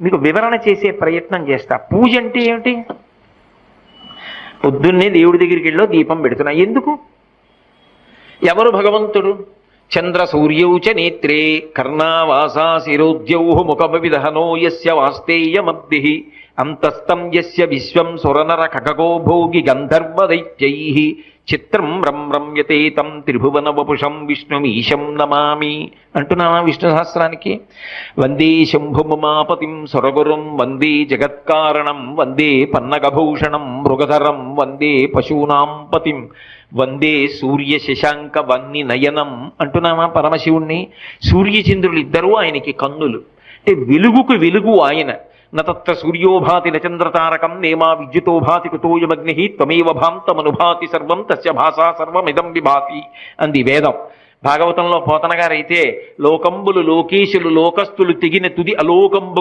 మీకు వివరణ చేసే ప్రయత్నం చేస్తా. పూజ అంటే ఏమిటి? పొద్దున్నే దేవుడి దగ్గరికి వెళ్ళో దీపం పెడుతున్నా. ఎందుకు? ఎవరు భగవంతుడు? చంద్ర సూర్యౌ చ నేత్రే కర్ణావాసా శిరోద్యౌ ముఖమవిదహనో యస్య వాస్తేయమబ్ధి అంతస్తం యస్య విశ్వం సురనర కకగో భోగి చిత్రం రం రమ్యతే తం త్రిభువన వపుషం విష్ణుమీశం నమామి. అంటున్నావా విష్ణు సహస్రానికి? వందే శంభుమాపతిం సురగురుం వందే జగత్కారణం వందే పన్నగభూషణం మృగధరం వందే పశూనాం పతిం వందే సూర్య శశాంక వన్ని నయనం. అంటున్నామా పరమశివుణ్ణి? సూర్యచంద్రులు ఇద్దరూ ఆయనకి కన్నులు. అంటే వెలుగుకు వెలుగు ఆయన. నత్ర సూర్యోభాతి నచంద్రతారకం నేమా విద్యుతో భాతి కుతోయమగ్ని త్వమేవ భాంతమనుభాతి సర్వం తస్య భాషా సర్వమిదం విభాతి అంది వేదం. భాగవతంలో పోతన గారైతే లోకంబులు లోకేశులు లోకస్తులు తెగిన తుది అలోకంబు